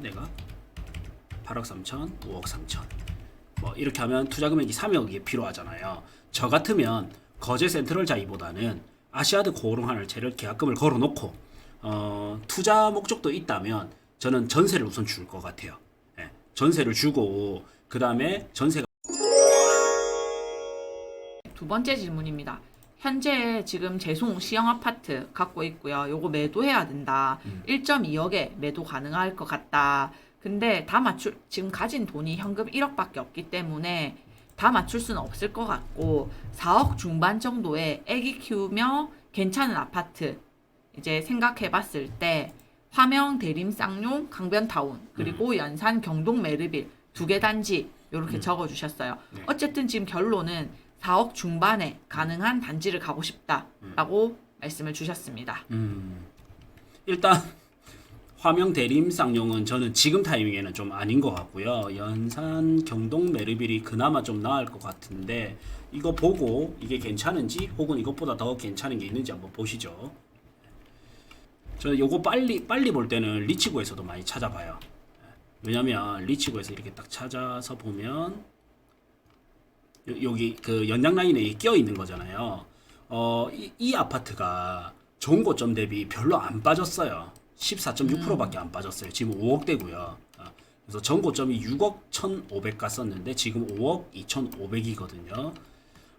내가 8억 3천, 5억 3천. 뭐 이렇게 하면 투자 금액이 3억이 필요하잖아요. 저 같으면 거제 센트럴 자이보다는 아시아드 고오롱 하늘채를 계약금을 걸어놓고 어, 투자 목적도 있다면 저는 전세를 우선 줄 것 같아요. 예, 전세를 주고 그 다음에 전세가 두 번째 질문입니다. 현재 지금 재송 시형 아파트 갖고 있고요. 요거 매도해야 된다. 1.2억에 매도 가능할 것 같다. 근데 다 맞출 지금 가진 돈이 현금 1억밖에 없기 때문에 다 맞출 수는 없을 것 같고 4억 중반 정도의 아기 키우며 괜찮은 아파트 이제 생각해 봤을 때 화명 대림 쌍용 강변타운 그리고 연산 경동 메르빌 두 개 단지 이렇게 적어 주셨어요. 네. 어쨌든 지금 결론은 4억 중반에 가능한 단지를 가고 싶다라고 말씀을 주셨습니다. 음, 일단 화명 대림 쌍용은 저는 지금 타이밍에는 좀 아닌 것 같고요. 연산 경동 메르빌이 그나마 좀 나을 것 같은데 이거 보고 이게 괜찮은지 혹은 이것보다 더 괜찮은 게 있는지 한번 보시죠. 저는 요거 빨리 빨리 볼 때는 리치고에서도 많이 찾아봐요. 왜냐면 리치고에서 이렇게 딱 찾아서 보면 요- 여기 그 연장 라인에 껴 있는 거잖아요. 어, 이, 이 아파트가 좋은 고점 대비 별로 안 빠졌어요. 14.6%밖에 안 빠졌어요. 지금 5억대고요. 그래서 전 고점이 6억 1,500 갔었는데 지금 5억 2,500이거든요.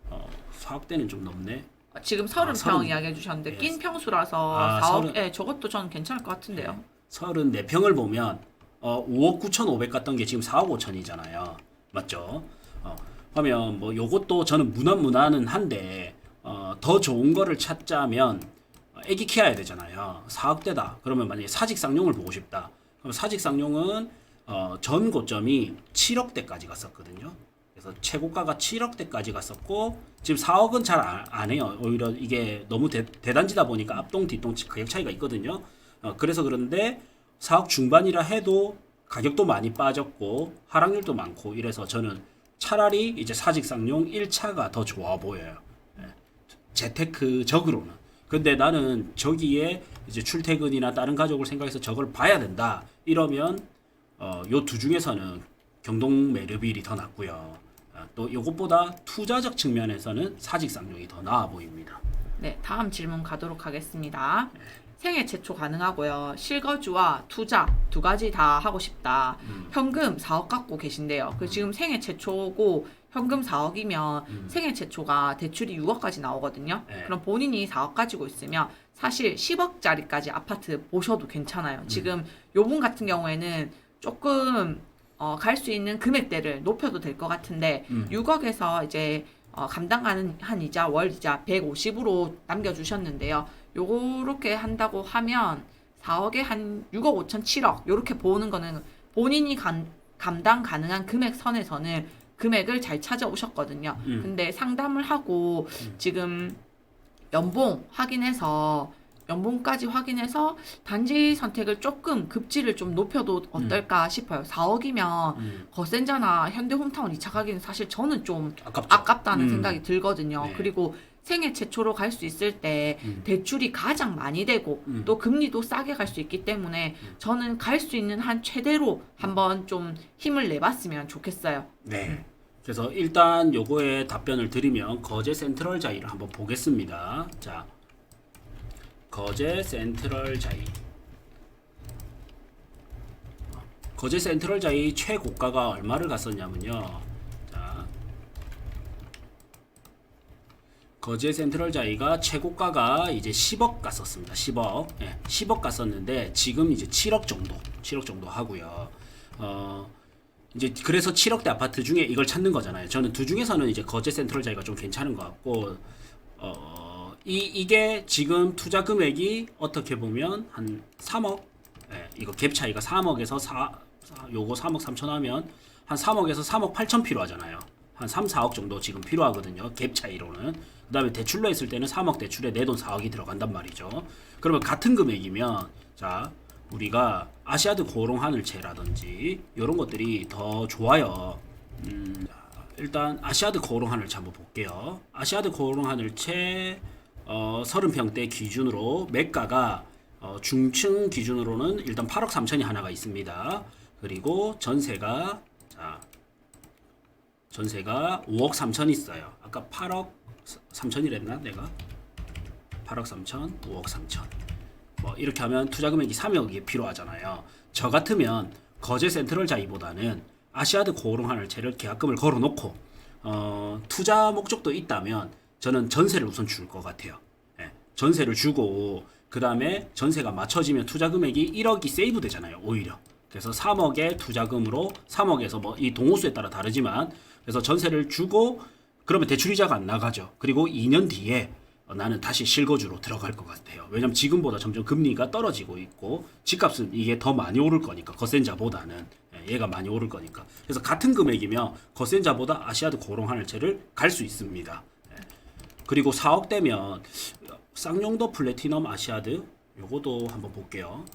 어, 4억대는 좀 넘네. 지금 30평 아. 이야기해 주셨는데 예. 낀 평수라서 아, 4억 서른. 예, 저것도 저는 괜찮을 것 같은데요. 34평을 보면 어, 5억 9,500 갔던 게 지금 4억 5천이잖아요. 맞죠? 어, 그러면 뭐 요것도 저는 무난 무난은 한데 어, 더 좋은 거를 찾자면 어, 애기 키워야 되잖아요. 4억대다. 그러면 만약에 사직 쌍용을 보고 싶다. 그럼 사직 쌍용은 어, 전 고점이 7억대까지 갔었거든요. 그래서 최고가가 7억대까지 갔었고 지금 4억은 잘 안 해요. 오히려 이게 너무 대, 대단지다 보니까 앞동 뒷동 가격 차이가 있거든요. 어, 그래서 그런데 4억 중반이라 해도 가격도 많이 빠졌고 하락률도 많고 이래서 저는 차라리 이제 사직상용 1차가 더 좋아 보여요. 예. 재테크적으로는. 근데 나는 저기에 이제 출퇴근이나 다른 가족을 생각해서 저걸 봐야 된다. 이러면 어, 요 두 중에서는 경동 메르빌이 더 낫고요. 아, 또 요것보다 투자적 측면에서는 사직상용이 더 나아 보입니다. 네, 다음 질문 가도록 하겠습니다. 생애 최초 가능하고요. 실거주와 투자 두 가지 다 하고 싶다. 음. 현금 4억 갖고 계신데요. 그 지금 생애 최초고 현금 4억이면 생애 최초가 대출이 6억까지 나오거든요. 네. 그럼 본인이 4억 가지고 있으면 사실 10억짜리까지 아파트 보셔도 괜찮아요. 지금 요분 같은 경우에는 조금 어, 갈 수 있는 금액대를 높여도 될 것 같은데 음. 6억에서 이제 어, 감당 가능한 이자 월 이자 150으로 남겨주셨는데요. 요렇게 한다고 하면 4억에 한 6억 5천 7억 요렇게 보는 거는 본인이 감, 감당 가능한 금액 선에서는 금액을 잘 찾아오셨거든요. 음. 근데 상담을 하고 지금 연봉 확인해서 연봉까지 확인해서 단지 선택을 조금 급지를 좀 높여도 어떨까 싶어요. 4억이면 음. 거센자나 현대홈타운 2차 가기는 사실 저는 좀 아깝죠. 아깝다는 음. 생각이 들거든요. 네. 그리고 생애 최초로 갈 수 있을 때 음. 대출이 가장 많이 되고 음. 또 금리도 싸게 갈 수 있기 때문에 저는 갈 수 있는 한 최대로 한번 좀 힘을 내봤으면 좋겠어요. 네. 그래서 일단 요거에 답변을 드리면 거제 센트럴 자이를 한번 보겠습니다. 자, 거제 센트럴 자이. 거제 센트럴 자이 최고가가 얼마를 갔었냐면요. 자, 거제 센트럴 자이가 최고가가 이제 10억 갔었습니다. 10억. 예, 10억 갔었는데 지금 이제 7억 정도, 7억 정도 하고요. 어, 이제 그래서 7억대 아파트 중에 이걸 찾는 거잖아요. 저는 두 중에서는 이제 거제 센트럴 자리가 좀 괜찮은 것 같고 어, 이 이게 지금 투자 금액이 어떻게 보면 한 3억 예, 이거 갭 차이가 3억에서 4, 4 요거 3억 3천 하면 한 3억에서 3억 8천 필요하잖아요. 한 3, 4억 정도 지금 필요하거든요. 갭 차이로는. 그 다음에 대출로 했을 때는 3억 대출에 내 돈 4억이 들어간단 말이죠. 그러면 같은 금액이면 자 우리가 아시아드 고롱 하늘채라든지 이런 것들이 더 좋아요. 음, 일단 아시아드 고롱 하늘채 한번 볼게요. 아시아드 고롱 하늘채 어, 30평대 기준으로 매가가 어, 중층 기준으로는 일단 8억 3천이 하나가 있습니다. 그리고 전세가 자 전세가 5억 3천 있어요. 아까 8억 3천이랬나 내가? 8억 3천, 5억 3천. 뭐 이렇게 하면 투자 금액이 3억이 필요하잖아요. 저 같으면 거제 센트럴 자이보다는 아시아드 고롱 하늘채를 계약금을 걸어놓고 어, 투자 목적도 있다면 저는 전세를 우선 줄 것 같아요. 예, 전세를 주고 그 다음에 전세가 맞춰지면 투자 금액이 1억이 세이브 되잖아요. 오히려. 그래서 3억의 투자금으로 3억에서 뭐 이 동호수에 따라 다르지만 그래서 전세를 주고 그러면 대출이자가 안 나가죠. 그리고 2년 뒤에 어, 나는 다시 실거주로 들어갈 것 같아요. 왜냐면 지금보다 점점 금리가 떨어지고 있고 집값은 이게 더 많이 오를 거니까 거센자보다는 예, 얘가 많이 오를 거니까 그래서 같은 금액이면 거센자보다 아시아드 고롱 하늘채를 갈 수 있습니다. 예. 그리고 4억 되면 쌍용도 플래티넘 아시아드 요거도 한번 볼게요.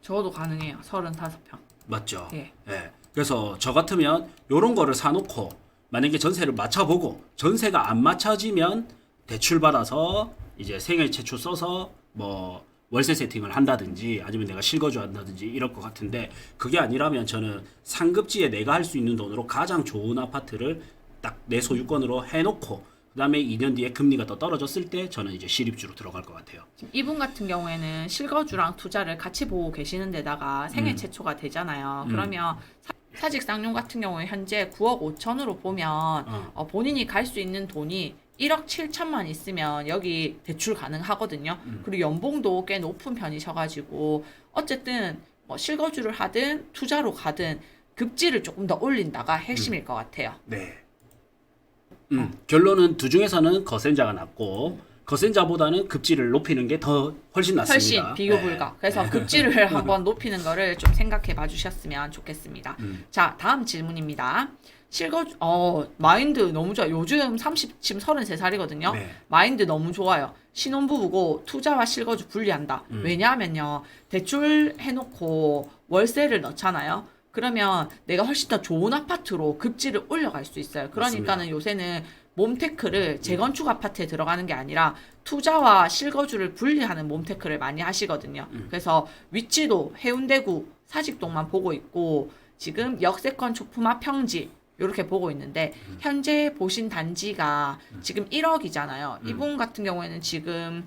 적어도 가능해요. 35평. 맞죠? 예. 예. 그래서 저 같으면 요런 거를 사놓고 만약에 전세를 맞춰보고 전세가 안 맞춰지면 대출 받아서 이제 생애 최초 써서 뭐 월세 세팅을 한다든지 아니면 내가 실거주 한다든지 이럴 것 같은데 그게 아니라면 저는 상급지에 내가 할 수 있는 돈으로 가장 좋은 아파트를 딱 내 소유권으로 해놓고 그다음에 2년 뒤에 금리가 더 떨어졌을 때 저는 이제 실입주로 들어갈 것 같아요. 이분 같은 경우에는 실거주랑 투자를 같이 보고 계시는 데다가 생애 음. 최초가 되잖아요. 음. 그러면 사- 사직 쌍용 같은 경우에 현재 9억 5천으로 보면 어. 어, 본인이 갈 수 있는 돈이 1억 7천만 있으면 여기 대출 가능하거든요. 음. 그리고 연봉도 꽤 높은 편이셔가지고 어쨌든 뭐 실거주를 하든 투자로 가든 급지를 조금 더 올린다가 핵심일 것 같아요. 네. 음, 결론은 두 중에서는 거센자가 낫고 거센자보다는 급지를 높이는 게 더 훨씬 낫습니다. 훨씬 비교 네. 불가. 그래서 급지를 한번 높이는 거를 좀 생각해 봐 주셨으면 좋겠습니다. 음. 자, 다음 질문입니다. 실거주, 어, 마인드 너무 좋아요. 요즘 30, 지금 33살이거든요. 네. 마인드 너무 좋아요. 신혼부부고 투자와 실거주 분리한다. 음. 왜냐하면요. 대출 해놓고 월세를 넣잖아요. 그러면 내가 훨씬 더 좋은 아파트로 급지를 올려갈 수 있어요. 그러니까는 요새는 몸테크를 재건축 아파트에 들어가는 게 아니라 투자와 실거주를 분리하는 몸테크를 많이 하시거든요. 음. 그래서 위치도 해운대구 사직동만 보고 있고 지금 역세권 초품화 평지 이렇게 보고 있는데 음. 현재 보신 단지가 지금 1억이잖아요. 음. 이분 같은 경우에는 지금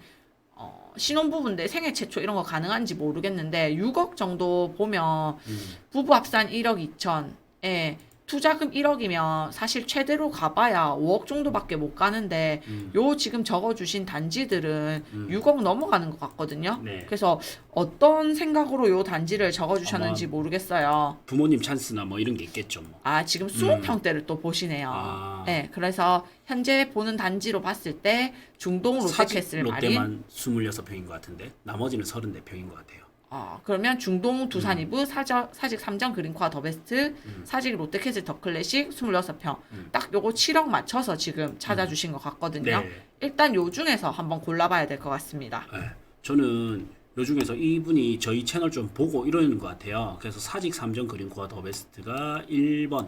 어, 신혼부부인데 생애 최초 이런 거 가능한지 모르겠는데 6억 정도 보면 음. 부부 합산 1억 2천에 투자금 1억이면 사실 최대로 가봐야 5억 정도밖에 못 가는데 음. 요 지금 적어주신 단지들은 음. 6억 넘어가는 것 같거든요. 네. 그래서 어떤 생각으로 요 단지를 적어주셨는지 모르겠어요. 부모님 찬스나 뭐 이런 게 있겠죠. 뭐. 아 지금 수호평대를 또 보시네요. 아. 네, 그래서 현재 보는 단지로 봤을 때 중동 롯데캐슬 마린. 롯데만 26평인 것 같은데 나머지는 34평인 것 같아요. 어, 그러면 중동 두산 이브 사저, 사직 3점 그린코아 더 베스트 음. 사직 롯데캐슬 더 클래식 26평 음. 딱 요거 7억 맞춰서 지금 찾아주신 것 같거든요. 네. 일단 요 중에서 한번 골라봐야 될 것 같습니다. 네. 저는 요 중에서 이분이 저희 채널 좀 보고 이러는 것 같아요. 그래서 사직 3점 그린코아 더 베스트가 1번,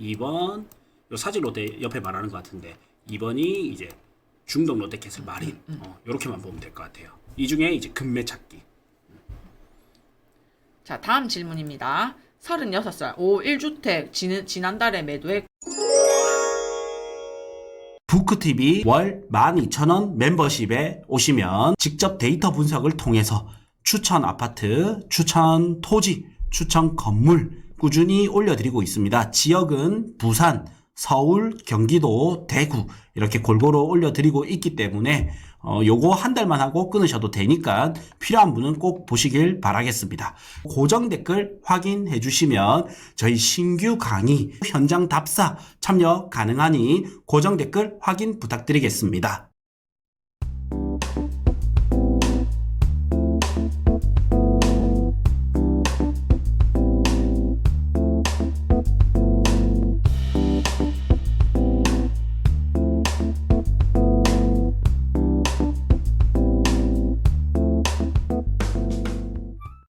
2번, 요 사직 롯데 옆에 말하는 것 같은데 2번이 이제 중동 롯데캐슬 마린 어, 요렇게만 보면 될 것 같아요. 이 중에 이제 금매 찾기. 자, 다음 질문입니다. 36살, 5 1주택 지는, 지난달에 매도했 부크TV 월 12,000원 멤버십에 오시면 직접 데이터 분석을 통해서 추천 아파트, 추천 토지, 추천 건물 꾸준히 올려드리고 있습니다. 지역은 부산, 서울, 경기도, 대구 이렇게 골고루 올려드리고 있기 때문에 어, 요거 한 달만 하고 끊으셔도 되니까 필요한 분은 꼭 보시길 바라겠습니다. 고정 댓글 확인해 주시면 저희 신규 강의 현장 답사 참여 가능하니 고정 댓글 확인 부탁드리겠습니다.